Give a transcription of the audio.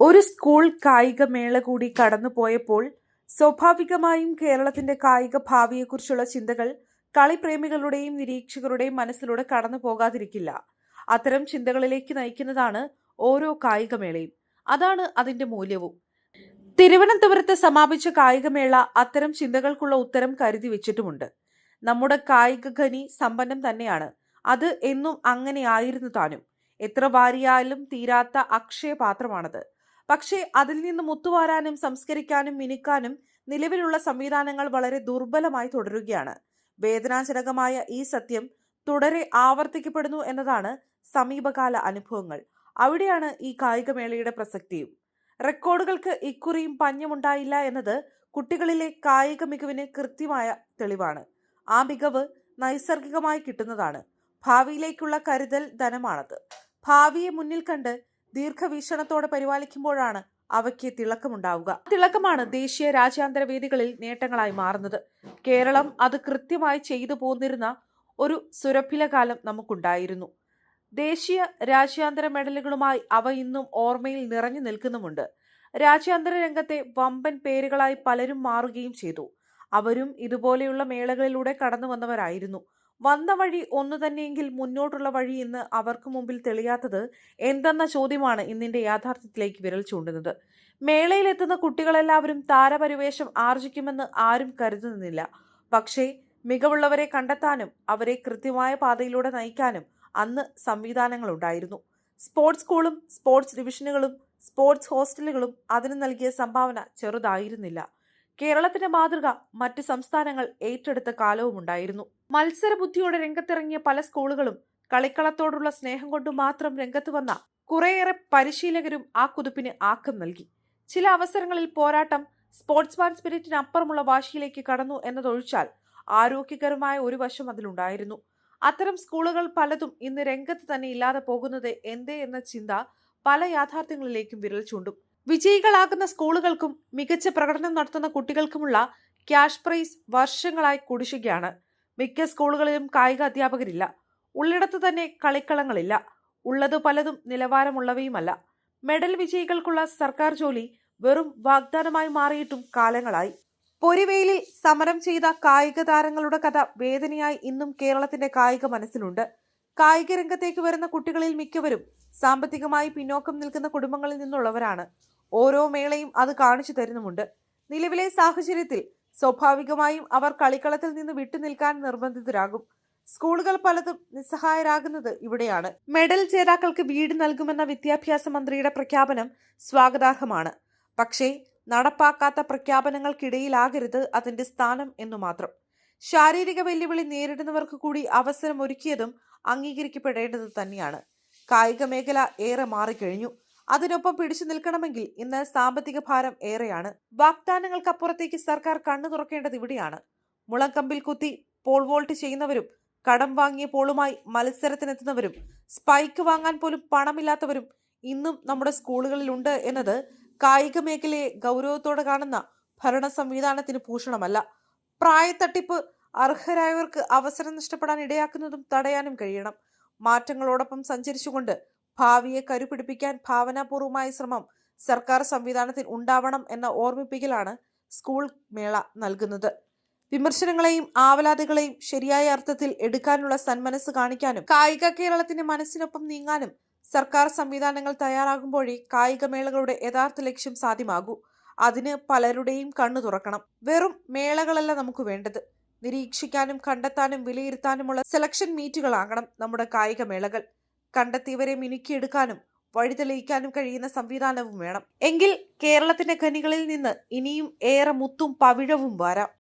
ഒരു സ്കൂൾ കായിക മേള കൂടി കടന്നുപോയപ്പോൾ സ്വാഭാവികമായും കേരളത്തിന്റെ കായിക ഭാവിയെക്കുറിച്ചുള്ള ചിന്തകൾ കളിപ്രേമികളുടെയും നിരീക്ഷകരുടെയും മനസ്സിലൂടെ കടന്നു പോകാതിരിക്കില്ല. അത്തരം ചിന്തകളിലേക്ക് നയിക്കുന്നതാണ് ഓരോ കായികമേളയും. അതാണ് അതിന്റെ മൂല്യവും. തിരുവനന്തപുരത്ത് സമാപിച്ച കായികമേള അത്തരം ചിന്തകൾക്കുള്ള ഉത്തരം കരുതി വെച്ചിട്ടുമുണ്ട്. നമ്മുടെ കായിക ഖനി സമ്പന്നം തന്നെയാണ്. അത് എന്നും അങ്ങനെയായിരുന്നു താനും. എത്ര വാരിയാലും തീരാത്ത അക്ഷയപാത്രമാണത്. പക്ഷേ അതിൽ നിന്ന് മുത്തുവാരാനും സംസ്കരിക്കാനും മിനുക്കാനും നിലവിലുള്ള സംവിധാനങ്ങൾ വളരെ ദുർബലമായി തുടരുകയാണ്. വേദനാജനകമായ ഈ സത്യം തുടരെ ആവർത്തിക്കപ്പെടുന്നു എന്നതാണ് സമീപകാല അനുഭവങ്ങൾ. അവിടെയാണ് ഈ കായികമേളയുടെ പ്രസക്തിയും. റെക്കോർഡുകൾക്ക് ഇക്കുറിയും പഞ്ഞമുണ്ടായില്ല എന്നത് കുട്ടികളിലെ കായിക മികവിന് കൃത്യമായ തെളിവാണ്. ആ മികവ് നൈസർഗികമായി കിട്ടുന്നതാണ്. ഭാവിയിലേക്കുള്ള കരുതൽ ധനമാണത്. ഭാവിയെ മുന്നിൽ കണ്ട് ദീർഘവീക്ഷണത്തോടെ പരിപാലിക്കുമ്പോഴാണ് അവയ്ക്ക് തിളക്കമുണ്ടാവുക. തിളക്കമാണ് ദേശീയ രാജ്യാന്തര വേദികളിൽ നേട്ടങ്ങളായി മാറുന്നത്. കേരളം അത് കൃത്യമായി ചെയ്തു പോന്നിരുന്ന ഒരു സുരഭില കാലം നമുക്കുണ്ടായിരുന്നു. ദേശീയ രാജ്യാന്തര മെഡലുകളുമായി അവ ഇന്നും ഓർമ്മയിൽ നിറഞ്ഞു നിൽക്കുന്നുമുണ്ട്. രാജ്യാന്തര രംഗത്തെ വമ്പൻ പേരുകളായി പലരും മാറുകയും ചെയ്തു. അവരും ഇതുപോലെയുള്ള മേളകളിലൂടെ കടന്നു വന്നവരായിരുന്നു വന്ന വഴി ഒന്നു തന്നെയെങ്കിൽ മുന്നോട്ടുള്ള വഴി ഇന്ന് അവർക്ക് മുമ്പിൽ തെളിയാത്തത് എന്തെന്ന ചോദ്യമാണ് ഇന്നിന്റെ യാഥാർത്ഥ്യത്തിലേക്ക് വിരൽ ചൂണ്ടുന്നത്. മേളയിലെത്തുന്ന കുട്ടികളെല്ലാവരും താരപരിവേഷം ആർജിക്കുമെന്ന് ആരും കരുതുന്നില്ല. പക്ഷേ മികവുള്ളവരെ കണ്ടെത്താനും അവരെ കൃത്യമായ പാതയിലൂടെ നയിക്കാനും അന്ന് സംവിധാനങ്ങളുണ്ടായിരുന്നു. സ്പോർട്സ് സ്കൂളും സ്പോർട്സ് ഡിവിഷനുകളും സ്പോർട്സ് ഹോസ്റ്റലുകളും അതിന് നൽകിയ സംഭാവന ചെറുതായിരുന്നില്ല. കേരളത്തിന്റെ മാതൃക മറ്റ് സംസ്ഥാനങ്ങൾ ഏറ്റെടുത്ത കാലവുമുണ്ടായിരുന്നു മത്സരബുദ്ധിയോടെ രംഗത്തിറങ്ങിയ പല സ്കൂളുകളും കളിക്കളത്തോടുള്ള സ്നേഹം കൊണ്ട് മാത്രം രംഗത്ത് വന്ന കുറേയേറെ പരിശീലകരും ആ കുതിപ്പിന് ആക്കം നൽകി. ചില അവസരങ്ങളിൽ പോരാട്ടം സ്പോർട്സ്മാൻ സ്പിരിറ്റിന് അപ്പുറമുള്ള വാശിയിലേക്ക് കടന്നു എന്നതൊഴിച്ചാൽ ആരോഗ്യകരമായ ഒരു വശം അതിലുണ്ടായിരുന്നു. അത്തരം സ്കൂളുകൾ പലതും ഇന്ന് രംഗത്ത് തന്നെ ഇല്ലാതെ പോകുന്നത് എന്തേ എന്ന ചിന്ത പല യാഥാർത്ഥ്യങ്ങളിലേക്കും വിരൽ ചൂണ്ടും. വിജയികളാകുന്ന സ്കൂളുകൾക്കും മികച്ച പ്രകടനം നടത്തുന്ന കുട്ടികൾക്കുമുള്ള ക്യാഷ് പ്രൈസ് വർഷങ്ങളായി കുടിശ്ശികയാണ്. മിക്ക സ്കൂളുകളിലും കായിക അധ്യാപകരില്ല. ഉള്ളിടത്ത് തന്നെ കളിക്കളങ്ങളില്ല. ഉള്ളത് പലതും നിലവാരമുള്ളവയുമല്ല. മെഡൽ വിജയികൾക്കുള്ള സർക്കാർ ജോലി വെറും വാഗ്ദാനമായി മാറിയിട്ടും കാലങ്ങളായി. പൊരിവെയിലിൽ സമരം ചെയ്ത കായിക താരങ്ങളുടെ കഥ വേദനയായി ഇന്നും കേരളത്തിന്റെ കായിക മനസ്സിലുണ്ട്. കായിക രംഗത്തേക്ക് വരുന്ന കുട്ടികളിൽ മിക്കവരും സാമ്പത്തികമായി പിന്നോക്കം നിൽക്കുന്ന കുടുംബങ്ങളിൽ നിന്നുള്ളവരാണ്. ഓരോ മേളയും അത് കാണിച്ചു തരുന്നുമുണ്ട്. നിലവിലെ സാഹചര്യത്തിൽ സ്വാഭാവികമായും അവർ കളിക്കളത്തിൽ നിന്ന് വിട്ടുനിൽക്കാൻ നിർബന്ധിതരാകും. സ്കൂളുകൾ പലതും നിസ്സഹായരാകുന്നത് ഇവിടെയാണ്. മെഡൽ ജേതാക്കൾക്ക് വീട് നൽകുമെന്ന വിദ്യാഭ്യാസ മന്ത്രിയുടെ പ്രഖ്യാപനം സ്വാഗതാർഹമാണ്. പക്ഷേ നടപ്പാക്കാത്ത പ്രഖ്യാപനങ്ങൾക്കിടയിലാകരുത് അതിന്റെ സ്ഥാനം എന്നു മാത്രം. ശാരീരിക വെല്ലുവിളി നേരിടുന്നവർക്ക് കൂടി അവസരം ഒരുക്കിയതും അംഗീകരിക്കപ്പെടേണ്ടത് തന്നെയാണ്. കായിക മേഖല ഏറെ മാറിക്കഴിഞ്ഞു. അതിനൊപ്പം പിടിച്ചു നിൽക്കണമെങ്കിൽ ഇന്ന് സാമ്പത്തിക ഭാരം ഏറെയാണ്. വാഗ്ദാനങ്ങൾക്കപ്പുറത്തേക്ക് സർക്കാർ കണ്ണു തുറക്കേണ്ടത് ഇവിടെയാണ്. മുളങ്കമ്പിൽ കുത്തി പോൾ വോൾട്ട് ചെയ്യുന്നവരും കടം വാങ്ങിയ പോളുമായി മത്സരത്തിനെത്തുന്നവരും സ്പൈക്ക് വാങ്ങാൻ പോലും പണമില്ലാത്തവരും ഇന്നും നമ്മുടെ സ്കൂളുകളിലുണ്ട് എന്നത് കായിക മേഖലയെ ഗൗരവത്തോടെ കാണുന്ന ഭരണ സംവിധാനത്തിന് ഭൂഷണമല്ല. പ്രായത്തട്ടിപ്പ് അർഹരായവർക്ക് അവസരം നഷ്ടപ്പെടാൻ ഇടയാക്കുന്നതും തടയാനും കഴിയണം. മാറ്റങ്ങളോടൊപ്പം സഞ്ചരിച്ചുകൊണ്ട് ഭാവിയെ കരുപിടിപ്പിക്കാൻ ഭാവനാപൂർവമായ ശ്രമം സർക്കാർ സംവിധാനത്തിൽ ഉണ്ടാവണം എന്ന ഓർമ്മിപ്പിക്കലാണ് സ്കൂൾ മേള നൽകുന്നത്. വിമർശനങ്ങളെയും ആവലാതികളെയും ശരിയായ അർത്ഥത്തിൽ എടുക്കാനുള്ള സന്മനസ് കാണിക്കാനും കായിക കേരളത്തിന്റെ മനസ്സിനൊപ്പം നീങ്ങാനും സർക്കാർ സംവിധാനങ്ങൾ തയ്യാറാകുമ്പോഴേ കായികമേളകളുടെ യഥാർത്ഥ ലക്ഷ്യം സാധ്യമാകൂ. അതിന് പലരുടെയും കണ്ണു തുറക്കണം. വെറും മേളകളല്ല നമുക്ക് വേണ്ടത്. നിരീക്ഷിക്കാനും കണ്ടെത്താനും വിലയിരുത്താനുമുള്ള സെലക്ഷൻ മീറ്റുകളാകണം നമ്മുടെ കായിക മേളകൾ. കണ്ടെത്തിയവരെ മിനുക്കിയെടുക്കാനും വഴിതെളിയിക്കാനും കഴിയുന്ന സംവിധാനവും വേണം. എങ്കിൽ കേരളത്തിന്റെ ഖനികളിൽ നിന്ന് ഇനിയും ഏറെ മുത്തും പവിഴവും വരാം.